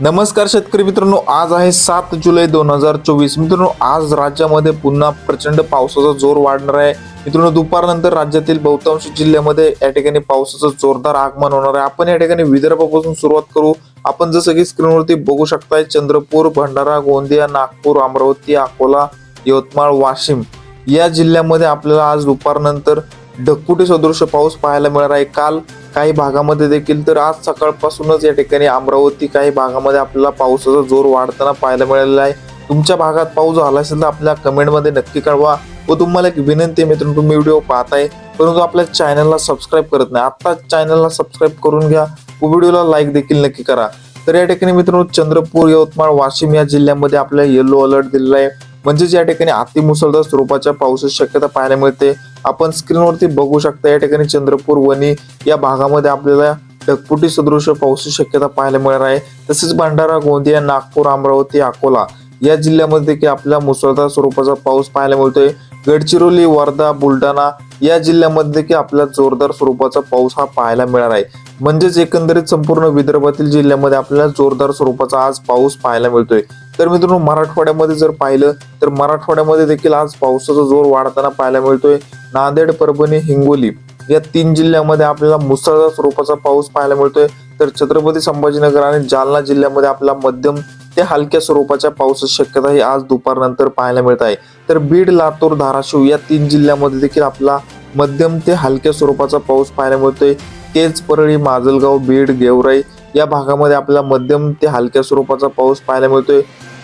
नमस्कार शेतकरी मित्रांनो आज आहे सात जुलै दोन हजार चोवीस. मित्रांनो आज राज्यामध्ये पुन्हा प्रचंड पावसाचा जोर वाढणार आहे. मित्रांनो दुपारनंतर राज्यातील बहुतांश जिल्ह्यामध्ये या ठिकाणी पावसाचं जोरदार आगमन होणार आहे. आपण या ठिकाणी विदर्भापासून सुरुवात करू. आपण जसं की स्क्रीनवरती बघू शकताय चंद्रपूर भंडारा गोंदिया नागपूर अमरावती अकोला यवतमाळ वाशिम या जिल्ह्यामध्ये आपल्याला आज दुपारनंतर ढगफुटी सदृश पाऊस पाहायला मिळणार आहे. काल काही भागामध्ये देखील तर आज सकाळपासूनच या ठिकाणी अमरावती काही भागामध्ये आपल्याला पावसाचा जोर वाढताना पाहायला मिळालेला आहे. तुमच्या भागात पाऊस झाला असेल तर आपल्या कमेंटमध्ये नक्की कळवा व तुम्हाला एक विनंती आहे मित्रांनो तुम्ही व्हिडिओ पाहताय परंतु आपल्या चॅनलला सबस्क्राईब करत नाही. आत्ता चॅनलला सबस्क्राईब करून घ्या व व्हिडिओला लाईक देखील नक्की करा. तर या ठिकाणी मित्रांनो चंद्रपूर यवतमाळ वाशिम या जिल्ह्यामध्ये आपल्याला येलो अलर्ट दिलेला आहे. म्हणजेच या ठिकाणी अतिमुसळधार स्वरूपाच्या पावसाची शक्यता पाहायला मिळते. आपण स्क्रीनवरती बघू शकता या ठिकाणी चंद्रपूर वणी या भागामध्ये आपल्याला ढगपुटी सदृश पावसाची शक्यता पाहायला मिळणार आहे? तसेच भंडारा गोंदिया नागपूर अमरावती अकोला या जिल्ह्यामध्ये देखील आपल्याला मुसळधार स्वरूपाचा पाऊस पाहायला मिळतोय. गडचिरोली वर्धा बुलढाणा या जिल्ह्यामध्ये देखील आपल्याला जोरदार स्वरूपाचा पाऊस हा पाहायला मिळणार आहे. म्हणजेच एकंदरीत संपूर्ण विदर्भातील जिल्ह्यामध्ये आपल्याला जोरदार स्वरूपाचा आज पाऊस पाहायला मिळतोय. तर मित्रांनो मराठवाड्यामध्ये जर पाहिलं तर मराठवाड्यामध्ये देखील आज पावसाचा जोर वाढताना पाहायला मिळतोय. नांदेड परभणी हिंगोली या तीन जिल्ह्यामध्ये आपल्याला मुसळधार स्वरूपाचा पाऊस पाहायला मिळतोय. तर छत्रपती संभाजीनगर आणि जालना जिल्ह्यामध्ये आपला मध्यम ते हलक्या स्वरूपाच्या पावसाची शक्यता ही आज दुपारनंतर पाहायला मिळत आहे. तर बीड लातूर धाराशिव या तीन जिल्ह्यामध्ये देखील आपला मध्यम ते हलक्या स्वरूपाचा पाऊस पाहायला मिळतोय. तेच परळी माजलगाव बीड गेवराई या भागामध्ये आपल्याला मध्यम ते हलक्या स्वरूपाचा पाऊस पाहायला मिळतोय.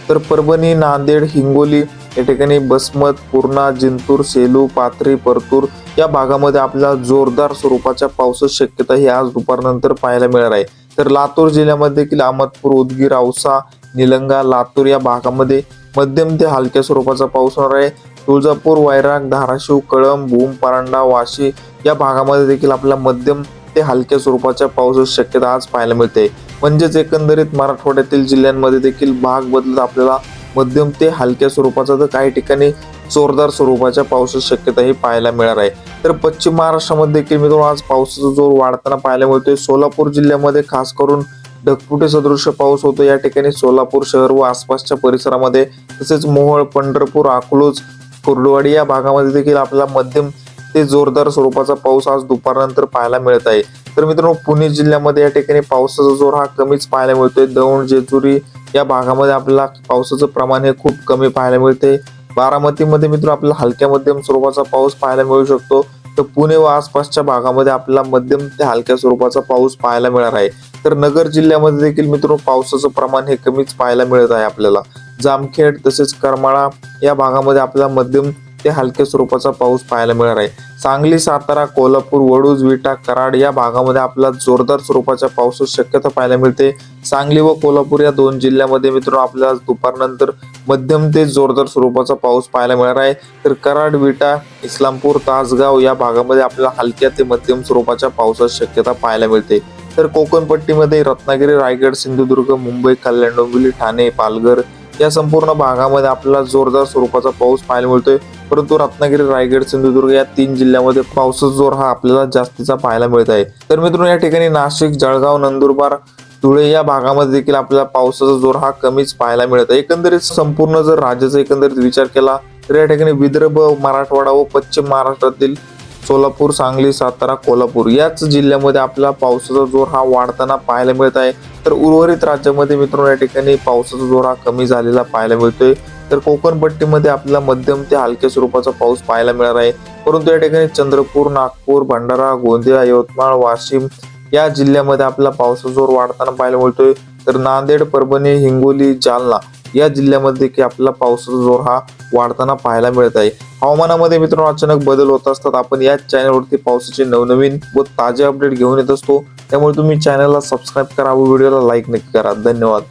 तर परभणी नांदेड हिंगोली या ठिकाणी बसमत पूर्णा जिंतूर सेलू पाथरी परतूर या भागामध्ये आपल्याला जोरदार स्वरूपाच्या पावसाची शक्यता ही आज दुपारनंतर पाहायला मिळणार आहे. तर लातूर जिल्ह्यामध्ये देखील अहमदपूर उदगीर औसा निलंगा लातूर या भागामध्ये मध्यम ते हलक्या स्वरूपाचा पाऊस होणार आहे. तुळजापूर वैराग धाराशिव कळंब भूम परांडा वाशी या भागामध्ये देखील आपल्याला मध्यम ते हलक्या स्वरूपाच्या पावसाची शक्यता आज पाहायला मिळते. म्हणजेच एकंदरीत मराठवाड्यातील जिल्ह्यांमध्ये देखील भाग बदलत आपल्याला मध्यम ते हलक्या स्वरूपाचा तर काही ठिकाणी जोरदार स्वरूपाच्या पावसाची शक्यता ही पाहायला मिळणार आहे. तर पश्चिम महाराष्ट्रामध्ये देखील मित्रांनो आज पावसाचा जोर वाढताना पाहायला मिळतोय. सोलापूर जिल्ह्यामध्ये खास करून ढगफुटी सदृश्य पाऊस होतो या ठिकाणी सोलापूर शहर व आसपासच्या परिसरामध्ये तसेच मोहोळ पंढरपूर अकलूज कुर्डुवाडी या भागामध्ये देखील आपल्याला मध्यम ते जोरदार स्वरूपाचा पाऊस आज दुपारनंतर पाहायला मिळत आहे. तर मित्रांनो पुणे जिल्ह्यामध्ये या ठिकाणी पावसाचा जोर हा कमीच पाहायला मिळतोय. दौंड जेजुरी या भागामध्ये आपल्याला पावसाचं प्रमाण हे खूप कमी पाहायला मिळते बारामतीमध्ये मित्र आपल्याला हलक्या मध्यम स्वरूपाचा पाऊस पाहायला मिळू शकतो. तर पुणे व आसपासच्या भागामध्ये आपल्याला मध्यम ते हलक्या स्वरूपाचा पाऊस पाहायला मिळणार आहे. तर नगर जिल्ह्यामध्ये देखील मित्र पावसाचं प्रमाण हे कमीच पाहायला मिळत आहे आपल्याला. जामखेड तसेच करमाळा या भागामध्ये आपल्याला मध्यम ते हलक्या स्वरूपाचा पाऊस पाहायला मिळणार आहे. सांगली सातारा कोल्हापूर वडूज विटा कराड या भागामध्ये आपला जोरदार स्वरूपाच्या पावसाची शक्यता पाहायला मिळते. सांगली व कोल्हापूर या दोन जिल्ह्यामध्ये मित्रांनो आपल्याला दुपारनंतर मध्यम ते जोरदार स्वरूपाचा पाऊस पाहायला मिळणार आहे. तर कराड विटा इस्लामपूर तासगाव या भागामध्ये आपल्याला हलक्या ते मध्यम स्वरूपाच्या पावसाची शक्यता पाहायला मिळते. तर कोकणपट्टीमध्ये रत्नागिरी रायगड सिंधुदुर्ग मुंबई कल्याण डोंबिवली ठाणे पालघर या संपूर्ण भागामध्ये आपल्याला जोरदार स्वरूपाचा पाऊस पाहायला मिळतोय. परंतु रत्नागिरी रायगड सिंधुदुर्ग या तीन जिल्ह्यामध्ये पावसाचा जोर हा आपल्याला जास्तीचा पाहायला मिळत आहे. तर मित्रांनो या ठिकाणी नाशिक जळगाव नंदुरबार धुळे या भागामध्ये देखील आपल्याला पावसाचा जोर हा कमीच पाहायला मिळत आहे. एकंदरीत संपूर्ण जर राज्याचा एकंदरीत विचार केला तर या ठिकाणी विदर्भ मराठवाडा व पश्चिम महाराष्ट्रातील सोलापूर सांगली सातारा कोल्हापूर याच जिल्ह्यामध्ये आपला पावसाचा जोर हा वाढताना पाहायला मिळत आहे. तर उर्वरित राज्यामध्ये मित्रांनो या ठिकाणी पावसाचा जोर हा कमी झालेला पाहायला मिळतोय. तर कोकण पट्टीमध्ये आपल्याला मध्यम ते हलक्या स्वरूपाचा पाऊस पाहायला मिळणार आहे. परंतु या ठिकाणी चंद्रपूर नागपूर भंडारा गोंदिया यवतमाळ वाशिम या जिल्ह्यामध्ये आपला पावसाचा जोर वाढताना पाहायला मिळतोय. तर नांदेड परभणी हिंगोली जालना या जिल्ह्यामध्ये देखील आपल्याला पावसाचा जोर हा वाढताना पाहायला मिळत आहे. हवामानामध्ये मित्रांनो अचानक बदल होत असतात. आपण या चॅनलवरती पावसाचे नवनवीन व ताजे अपडेट घेऊन येत असतो. त्यामुळे तुम्ही चॅनलला सबस्क्राईब करा व व्हिडिओला लाईक नक्की करा. धन्यवाद.